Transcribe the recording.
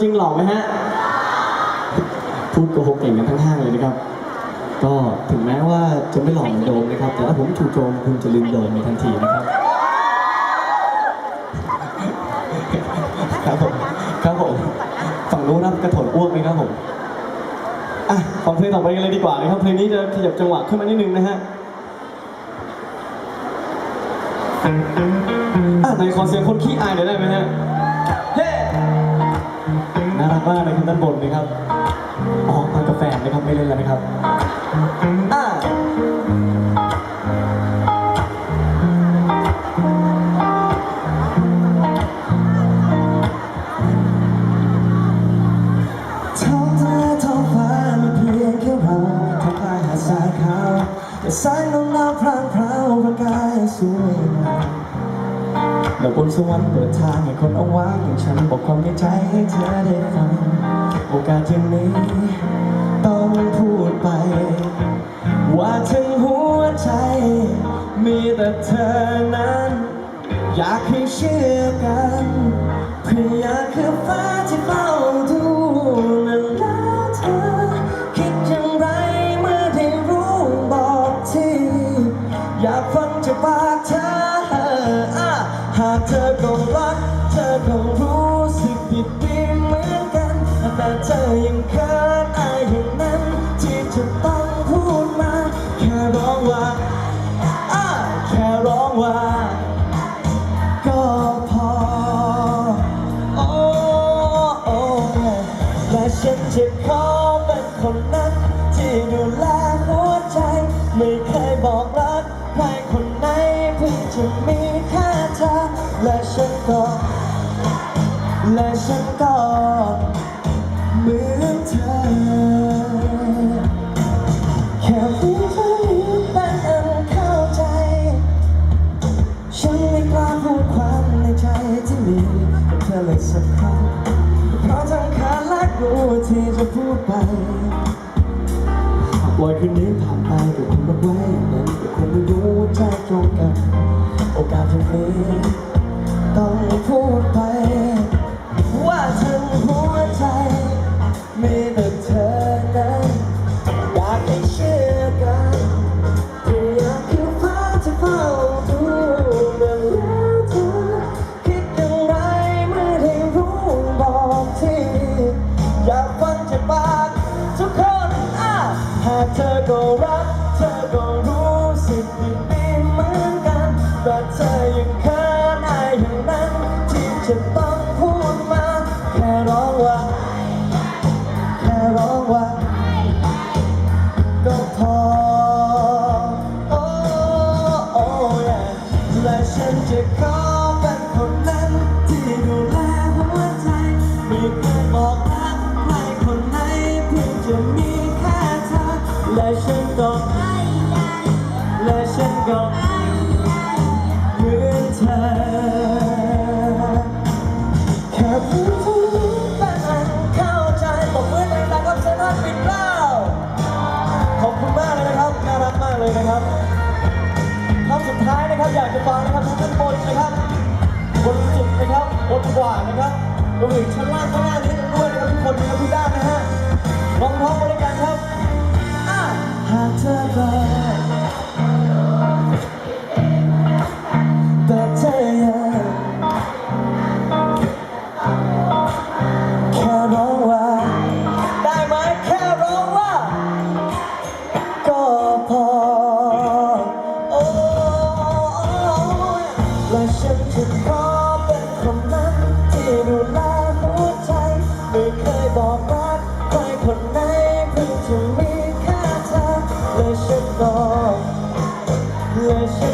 จริงหล่อไหมฮะ พูดโกหกเก่งกันทั้งห้างเลยนะครับ ก็ถึงแม้ว่าจะไม่หล่อเหมือนโดมนะครับ แต่ถ้าผมถูกโจมคุณจะลืมโดมในทันทีนะครับ ครับผมครับผมฝั่งนู้นรับกระโถนอ้วกไหมครับผมอะฟังเพลงต่อไปกันเลยดีกว่านะครับ เพลงนี้จะขยับจังหวะขึ้นมานิดนึงนะฮะอะไหนขอเสียงคนขี้อายหน่อยได้ไหมฮะ เฮ้ มากเลยครับด้านบนนะครับอ๋อมากาแฟนนะครับไม่เล่นแล้วนะครับอ่าท้องทะเลท้องฟ้ามีเพียงแค่เราทำลายหาดทรายขาวแต่แสงของาวพรางพราวประกายสวยงาม ดาวบนสวรรค์เปิดทางให้คนเอาวางอย่างฉันบอกความในใจให้เธอได้ฟัง โอกาสอย่างนี้ ต้องพูดไป ว่าถึงหัวใจ มีแต่เธอนั้น อยากให้เชื่อกันเพื่ออยากคือฟ้าที่เฝ้า รัก เธอก็รู้สึกผิดดีเหมือนกัน แต่เธอยังเคินอายอย่างนั้น ที่จะต้องพูดมา แค่ร้องว่าแค่ร้องว่า ก็พอ โอ้โอ้และฉันจะขอเป็นคนนั้นที่ดูแล และฉันก็และฉันก็เหมือนเธอ แค่เพียงเท่านี้เป็นอันเข้าใจ ฉันไม่กล้าพูดความในใจที่มีกับเธอเลยสักครั้งเพราะทั้งขาและกลัวที่จะพูดไปปล่อยคืนนี้ผ่านไปกับคุณรักไว้นั้นกับคนไม่รู้ว่าใจตรงกัน โอกาสที่นี้ต้ เธอก็รัก กว่านะครับรวมถึงชั้นล่างข้างล่านี้ 我想